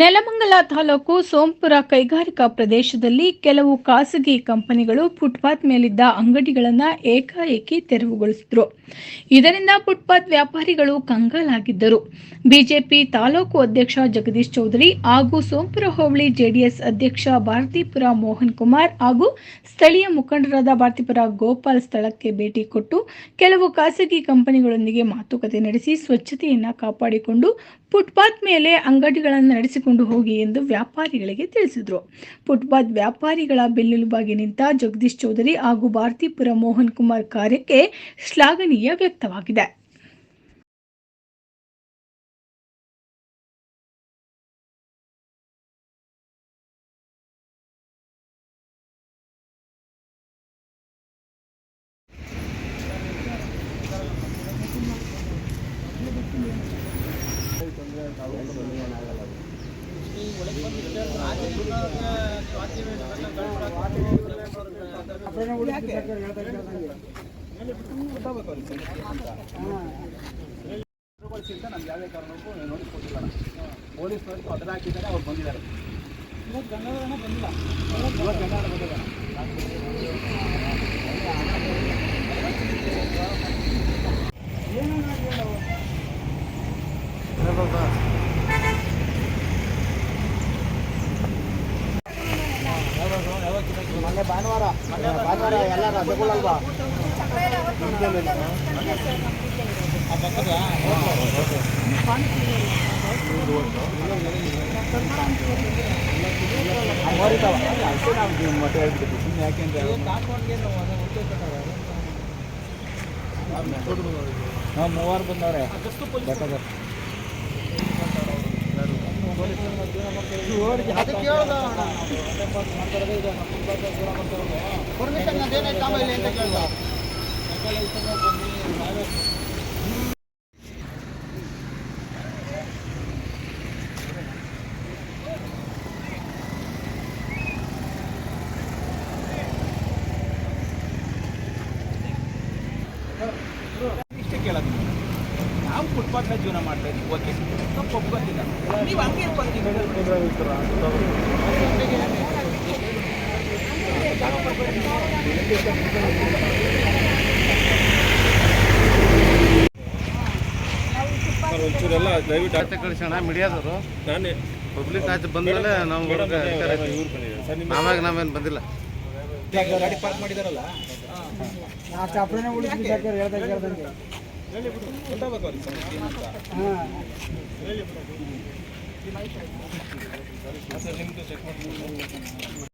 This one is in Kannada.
ನೆಲಮಂಗಲ ತಾಲೂಕು ಸೋಂಪುರ ಕೈಗಾರಿಕಾ ಪ್ರದೇಶದಲ್ಲಿ ಕೆಲವು ಖಾಸಗಿ ಕಂಪನಿಗಳು ಫುಟ್ಪಾತ್ ಮೇಲಿದ್ದ ಅಂಗಡಿಗಳನ್ನು ಏಕಾಏಕಿ ತೆರವುಗೊಳಿಸಿದ್ರು. ಇದರಿಂದ ಫುಟ್ಪಾತ್ ವ್ಯಾಪಾರಿಗಳು ಕಂಗಾಲಾಗಿದ್ದರು. ಬಿಜೆಪಿ ತಾಲೂಕು ಅಧ್ಯಕ್ಷ ಜಗದೀಶ್ ಚೌಧರಿ ಹಾಗೂ ಸೋಂಪುರ ಹೋಬಳಿ ಜೆಡಿಎಸ್ ಅಧ್ಯಕ್ಷ ಭಾರತೀಪುರ ಮೋಹನ್ ಕುಮಾರ್ ಹಾಗೂ ಸ್ಥಳೀಯ ಮುಖಂಡರಾದ ಭಾರತೀಪುರ ಗೋಪಾಲ್ ಸ್ಥಳಕ್ಕೆ ಭೇಟಿ ಕೊಟ್ಟು ಕೆಲವು ಖಾಸಗಿ ಕಂಪನಿಗಳೊಂದಿಗೆ ಮಾತುಕತೆ ನಡೆಸಿ ಸ್ವಚ್ಛತೆಯನ್ನು ಕಾಪಾಡಿಕೊಂಡು ಫುಟ್ಪಾತ್ ಮೇಲೆ ಅಂಗಡಿಗಳನ್ನು ನಡೆಸಿಕೊಂಡು ಹೋಗಿ ಎಂದು ವ್ಯಾಪಾರಿಗಳಿಗೆ ತಿಳಿಸಿದರು. ಫುಟ್ಪಾತ್ ವ್ಯಾಪಾರಿಗಳ ಬೆನ್ನೆಲುಬಾಗಿ ನಿಂತ ಜಗದೀಶ್ ಚೌಧರಿ ಹಾಗೂ ಭಾರತೀಪುರ ಮೋಹನ್ ಕುಮಾರ್ ಕಾರ್ಯಕ್ಕೆ ಶ್ಲಾಘನೀಯ ವ್ಯಕ್ತವಾಗಿದೆ. ಅಂತ ನಮ್ಗೆ ಯಾವುದೇ ಕಾರಣಕ್ಕೂ ನೋಡಿ ಕೊಟ್ಟಿಲ್ಲ ಅದನ್ನ ಹಾಕಿದ್ದಾರೆ, ಅವ್ರು ಬಂದಿದ್ದಾರೆ ಇವತ್ತು ಗಂಗಾಧರಣ ಬಂದಿಲ್ಲ ಇವತ್ತು ಗಂಗಾಧರ ಬಂದಿದ್ದಾರೆ. ಭಾನುವಾರ ಭಾನುವಾರ ಎಲ್ಲ ರಜೆಗಳಲ್ವಾ ಅಷ್ಟೇ ನಾವು ಮತ್ತೆ ಹೇಳ್ಬಿಟ್ಟು ಸುಮ್ಮನೆ ಯಾಕೆಂದ್ರೆ ಮೂವರು ಬಂದವ್ರೆ ಬೇಕಾದ್ರೆ ಪರ್ಮಿಷನ್ ಅದೇನೈತಾಮ ಇಲ್ಲಿ ಅಂತ ಕೇಳ್ದ ಇಷ್ಟೇ ಕೇಳೋದು ನಾವು ಫುಟ್ಪಾತ್ ಮೇಲೆ ಜೀವನ ಮಾಡ್ತಾ ಇದ್ದೀವಿ ಓಕೆ ತಪ್ಪು ಒಪ್ಕೊತಿಲ್ಲ ನೀವು ಹಂಗೆ ಒಂಚೂರೆಲ್ಲ ದಯವಿಟ್ಟು ಕಳಿಸೋಣ ಮೀಡಿಯಾದವರು. ನಾನೇ. ಪಬ್ಲಿಕ್ ಆಚೆ ಬಂದಮೇಲೆ ನಾವು ಆವಾಗ ನಾವೇನು ಬಂದಿಲ್ಲ. ಗಾಡಿ ಪಾರ್ಕ್ ಮಾಡಿದಾರಲ್ಲ? ನಿಮ್ದು ಚೆಕ್ ಮಾಡಿ